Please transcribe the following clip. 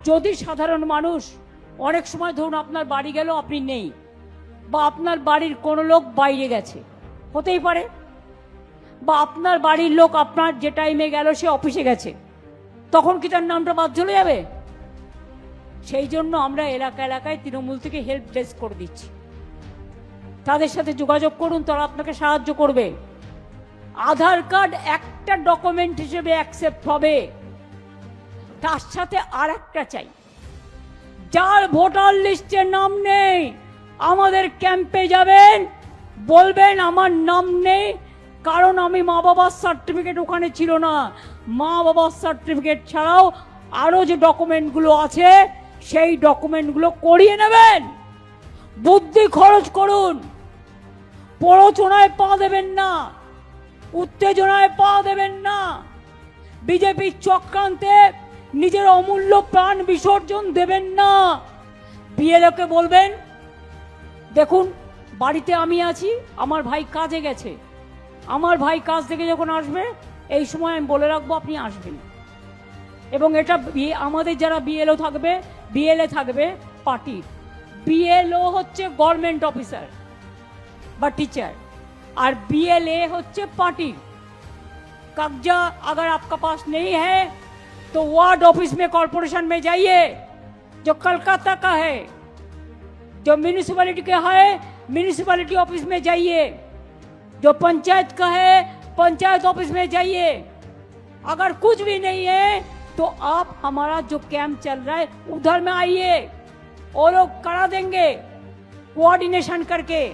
যদি সাধারণ মানুষ, অনেক সময় ধরুন আপনার বাড়ি গেল আপনি নেই, বা আপনার বাড়ির কোনো লোক বাইরে গেছে, হতেই পারে, বা আপনার বাড়ির লোক আপনার যে টাইমে গেল সে অফিসে গেছে, তখন কি তার নামটা বাদ চলে যাবে? সেই জন্য আমরা এলাকা এলাকায় তৃণমূল থেকে হেল্প ডেস্ক করে দিচ্ছি। তাদের সাথে যোগাযোগ করুন, তারা আপনাকে সাহায্য করবে। আধার কার্ড একটা ডকুমেন্ট হিসেবে অ্যাকসেপ্ট হবে। তার সাথে আর একটা চাই। যার ভোটার লিস্টে নাম নেই, আমাদের ক্যাম্পে যাবেন, বলবেন আমার নাম নেই, কারণ আমি মা বাবার সার্টিফিকেট ওখানে ছিল না। মা বাবার সার্টিফিকেট ছাড়াও আরও যে ডকুমেন্টগুলো আছে, সেই ডকুমেন্টগুলো করিয়ে নেবেন। বুদ্ধি খরচ করুন। প্ররোচনায় পা দেবেন না। উত্তেজনায় পা দেবেন না। বিজেপির চক্রান্তে নিজের অমূল্য প্রাণ বিসর্জন দেবেন না বিএলওকে বলবেন দেখুন বাড়িতে আমি আছি আমার ভাই কাজে গেছে আমার ভাই কাজ থেকে যখন আসবে এই সময় আমি বলে রাখবো আপনি আসবেন এবং এটা বি- আমাদের যারা বিএলও থাকবে বিএলএ থাকবে পার্টির বিএলও হচ্ছে গভর্নমেন্ট অফিসার বা टीचर और बीएलए হচ্ছে পার্টি कब्जा अगर आपका पास नहीं है तो वार्ड ऑफ़िस में कॉरपोरेशन में जाइए, जो कलकत्ता का है, जो म्यूनिसिपैलिटी का है म्यूनिसिपैलिटी ऑफ़िस में जाइए, जो पंचायत का है, पंचायत ऑफ़िस में जाइए। अगर कुछ भी नहीं है तो आप हमारा जो कैंप चल रहा है, उधर में आइए, और लोग करा देंगे कोऑर्डिनेशन करके।